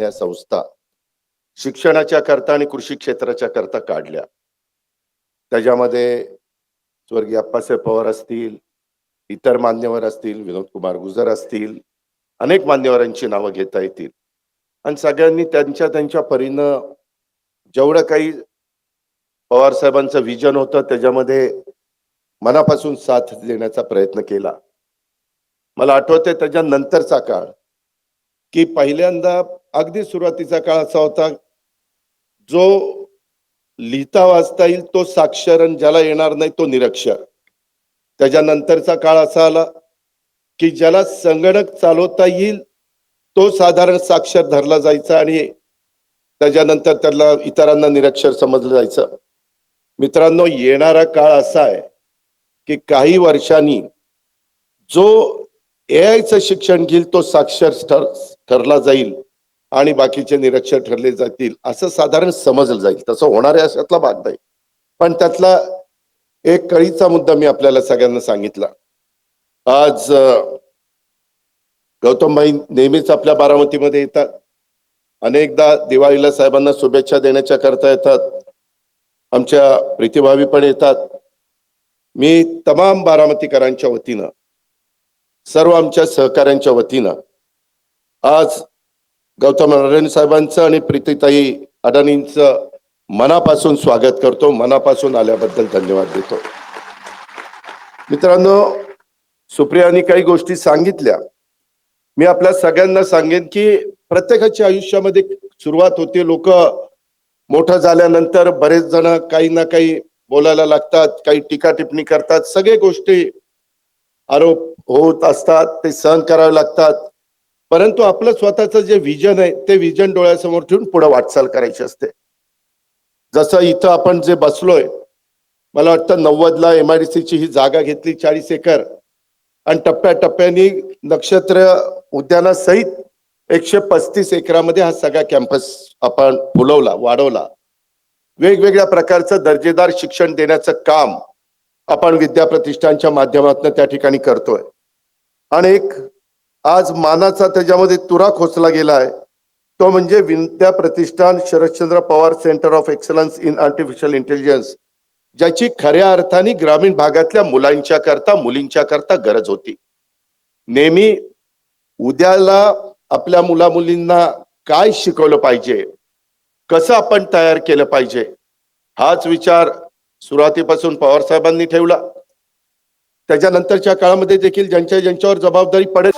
या संस्था शिक्षणाच्या करता आणि कृषी क्षेत्राच्या करता काढल्या. त्याच्यामध्ये स्वर्गीय अप्पासाहेब पवार असतील इतर मान्यवर असतील विनोद कुमार गुजर असतील अनेक मान्यवरांची नावं घेता येतील. आणि सगळ्यांनी त्यांच्या त्यांच्या परीनं जेवढं काही पवार साहेबांचं विजन होतं त्याच्यामध्ये मनापासून साथ देण्याचा प्रयत्न केला. मला आठवते त्याच्यानंतरचा काळ. की पहिल्यांदा अगदी सुरुवातीचा काळ असा होता जो लिहिता वाचता येईल तो साक्षर आणि ज्याला येणार नाही तो निरक्षर. त्याच्यानंतरचा काळ असा आला की ज्याला संगणक चालवता येईल तो साधारण साक्षर धरला जायचा आणि त्याच्यानंतर त्याला इतरांना निरक्षर समजलं जायचं. मित्रांनो येणारा काळ असा आहे की काही वर्षांनी जो एआयचं शिक्षण घेईल तो साक्षर ठरला जाईल आणि बाकीचे निरक्षर ठरले जातील असं साधारण समजलं जाईल. तसं होणार आहे अशातला भाग नाही. पण त्यातला एक कळीचा मुद्दा मी आपल्याला सगळ्यांना सांगितला. आज गौतमबाई गौतमभाई नेहमीच आपल्या बारामतीमध्ये येतात. अनेकदा दिवाळीला साहेबांना शुभेच्छा देण्याच्या करता येतात. आमच्या प्रीतिभावी पण येतात. मी तमाम बारामतीकरांच्या वतीनं सर्व आमच्या सहकाऱ्यांच्या वतीनं आज गौतम अडाणी साहेबांचं आणि प्रीतीताई अडाणींचं मनापासून स्वागत करतो. मनापासून आल्याबद्दल धन्यवाद देतो. मित्रांनो सुप्रियानी काही गोष्टी सांगितल्या. मी आपल्या सगळ्यांना सांगेन की प्रत्येकाच्या आयुष्यामध्ये सुरुवात होते. लोक मोठं झाल्यानंतर बरेच जण काही ना काही बोलायला लागतात काही टीका टिप्पणी करतात. सगळे गोष्टी आरोप होत असतात ते सहन करावे लागतात. परंतु आपलं स्वतःचं जे विजन आहे ते विजन डोळ्यासमोर ठेवून पुढे वाटचाल करायची असते. जसं इथं आपण जे बसलोय मला वाटतं नव्वदला एमआयडीसीची ही जागा घेतली चाळीस एकर. आणि टप्प्याटप्प्याने नक्षत्र उद्यानासहित एकशे पस्तीस एकरामध्ये हा सगळा कॅम्पस आपण फुलवला वाढवला. वेगवेगळ्या प्रकारचं दर्जेदार शिक्षण देण्याचं काम आपण विद्याप्रतिष्ठानच्या माध्यमातून त्या ठिकाणी करतोय. आणि एक आज मानाचा त्याच्यामध्ये तुरा खोचला गेलाय तो म्हणजे Vidya Pratishthan Sharadchandra Pawar centre of excellence in artificial intelligence ज्याची खऱ्या अर्थाने ग्रामीण भागातल्या मुलांच्या करता मुलींच्या करता गरज होती. नेहमी उद्याला आपल्या मुला मुलींना काय शिकवलं पाहिजे? कसं आपण तयार केलं पाहिजे? हाच विचार सुरुवातीपासून पवार साहेबांनी ठेवला. त्याच्यानंतरच्या काळामध्ये देखील ज्यांच्या ज्यांच्यावर जबाबदारी पडेल